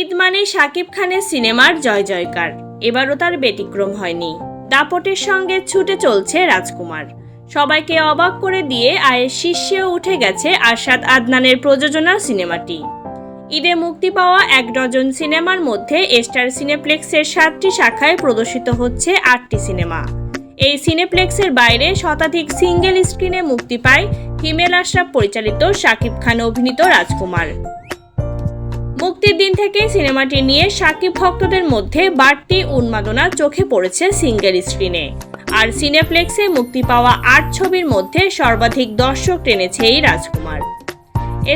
ঈদ মানে শাকিব খানের সিনেমার জয় জয়কার। এবারও তার ব্যতিক্রম হয়নি। দাপটের সঙ্গে ছুটে চলছে রাজকুমার। সবাইকে অবাক করে দিয়ে আয়ের শীর্ষেও উঠে গেছে আরশাদ আদনানের প্রযোজনার সিনেমাটি। ঈদে মুক্তি পাওয়া এক ডজন সিনেমার মধ্যে স্টার সিনেপ্লেক্সের সাতটি শাখায় প্রদর্শিত হচ্ছে আটটি সিনেমা। এই সিনেপ্লেক্সের বাইরে শতাধিক সিঙ্গেল স্ক্রিনে মুক্তি পায় হিমেল আশরাফ পরিচালিত শাকিব খান অভিনীত রাজকুমার। মুক্তির দিন থেকে সিনেমাটি নিয়ে সাকিব ভক্তদের মধ্যে বাড়তি উন্মাদনা চোখে পড়েছে সিঙ্গেল স্ক্রিনে। আর সিনেপ্লেক্সে মুক্তি পাওয়া আট ছবির মধ্যে সর্বাধিক দর্শক টেনেছে এই রাজকুমার।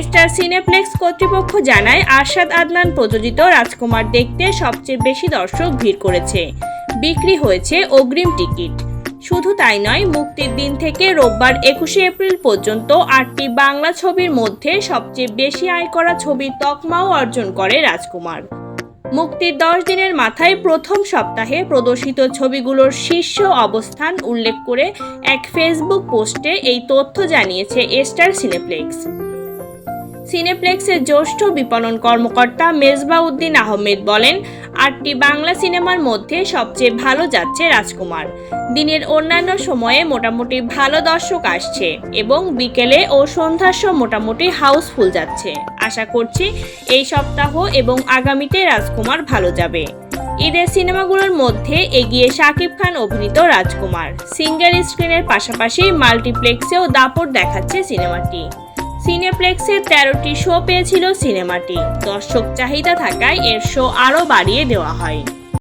স্টার সিনেপ্লেক্স কর্তৃপক্ষ জানায়, আরশাদ আদনান প্রযোজিত রাজকুমার দেখতে সবচেয়ে বেশি দর্শক ভিড় করেছে। বিক্রি হয়েছে অগ্রিম টিকিট। শুধু তাই নয়, মুক্তির দিন থেকে রোববার একুশে এপ্রিল পর্যন্ত আটটি বাংলা ছবির মধ্যে সবচেয়ে বেশি আয় করা ছবির তকমাও অর্জন করে রাজকুমার। মুক্তির দশ দিনের মাথায় প্রথম সপ্তাহে প্রদর্শিত ছবিগুলোর শীর্ষ অবস্থান উল্লেখ করে এক ফেসবুক পোস্টে এই তথ্য জানিয়েছে এস্টার সিনেপ্লেক্স। সিনেপ্লেক্সের জ্যেষ্ঠ বিপণন কর্মকর্তা মেজবা উদ্দিন আহমেদ বলেন, আটটি বাংলা সিনেমার মধ্যে সবচেয়ে ভালো যাচ্ছে রাজকুমার। দিনের অন্যান্য সময়ে মোটামুটি ভালো দর্শক আসছে এবং বিকেলে ও সন্ধ্যার সময় মোটামুটি হাউসফুল যাচ্ছে। আশা করছি এই সপ্তাহ এবং আগামীতে রাজকুমার ভালো যাবে। ঈদের সিনেমাগুলোর মধ্যে এগিয়ে শাকিব খান অভিনীত রাজকুমার। সিঙ্গেল স্ক্রিনের পাশাপাশি মাল্টিপ্লেক্সেও দাপট দেখাচ্ছে সিনেমাটি। সিনেপ্লেক্সে তেরোটি শো পেয়েছিল সিনেমাটি। দর্শক চাহিদা থাকায় এর শো আরও বাড়িয়ে দেওয়া হয়।